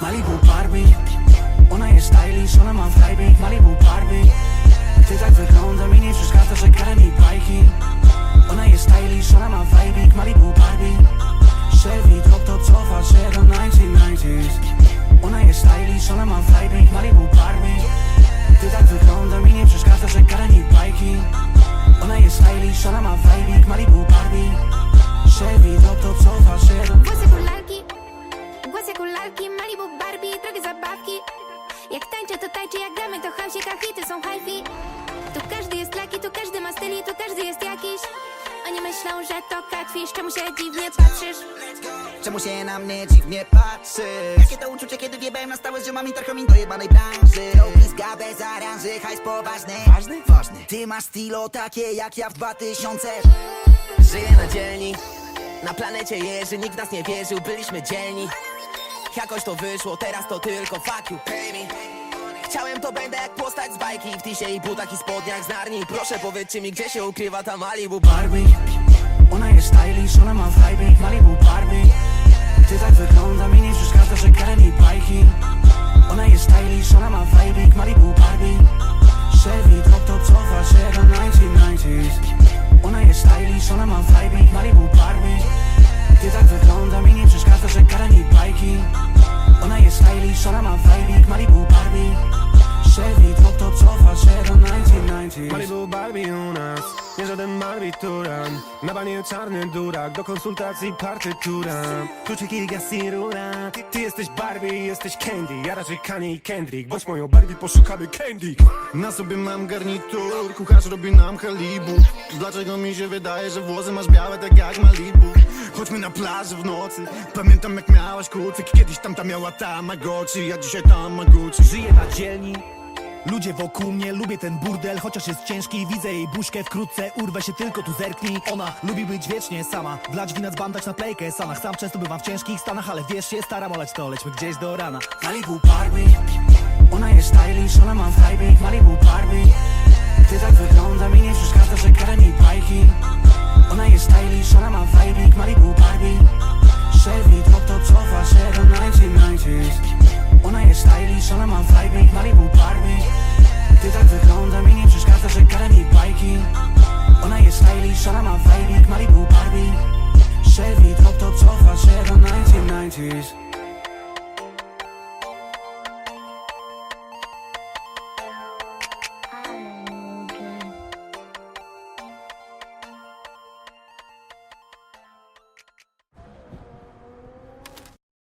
Malibu Barbie Ona jest stylish, ona ma vibe. Malibu Barbie Ty tak wygląda, mi nie przeszkadza, że kara mi bajki. Ona jest stylish, ona ma vibe. Malibu Barbie Chevy drop to cofa się do 1990s Ona jest stylish, ona ma vibe. Malibu Barbie Ty tak wygląda, mi nie przeszkadza, że kara mi bajki. Ona jest stylish, ona ma vibe. Malibu Barbie Chevy drop to cofa się pasja kolarki Malibu, Barbie i drogie zabawki. Jak tańczę to tańczę, jak gramy to hałsie Hity są hi-fi. Tu każdy jest laki, tu każdy ma styl i tu każdy jest jakiś. Oni myślą, że to katwisz, czemu się dziwnie patrzysz? Czemu się na mnie dziwnie patrzysz? Jakie to uczucie, kiedy wjebałem na stałe z ziomami Tarchomin do jebanej branży? Robi zgadę z aranży, hajs poważny. Ważny? Ważny. Ty masz stilo takie jak ja w 2000 Żyję na dzielni na planecie Jerzy nikt nas nie wierzył, byliśmy dzielni. Jakoś to wyszło, teraz to tylko fuck you, pay me Chciałem to będę jak postać z bajki W tisie i butach i spodniach z narni. Proszę powiedzcie mi, gdzie się ukrywa ta Malibu Barbie? Ona jest stylish, ona ma vibe Malibu Barbie. Ty tak wygląda, mi nie przeszkadza, że Karen i bajki. Ona jest stylish, ona ma vibe Malibu 1990s Malibu Barbie u nas, nie żaden barbituran Na banie czarny durak, do konsultacji partytura Kluczyki, gaz i rura ty, jesteś Barbie, jesteś Candy. Ja raczej Kanye i Kendrick Bądź moją Barbie, poszukamy Candy. Na sobie mam garnitur, kucharz robi nam halibu. Dlaczego mi się wydaje, że włosy masz białe tak jak Malibu? Chodźmy na plażę w nocy, pamiętam jak miałaś kucyk. Kiedyś tamta miała Tamagotchi, ja dzisiaj Tamaguchi Żyję na dzielni Ludzie wokół mnie, lubię ten burdel Chociaż jest ciężki, widzę jej buźkę wkrótce Urwę się tylko tu zerknij. Ona lubi być wiecznie sama Wlać wina dzbandać na playkę Sanach sam często bywam w ciężkich stanach Ale wiesz, się staram olać to. Lećmy gdzieś do rana. Malibu Barbie Ona jest stylish, ona ma vibe Malibu Barbie Ty tak wygląda, mi nie przeszkadza, że Karen i bajki ma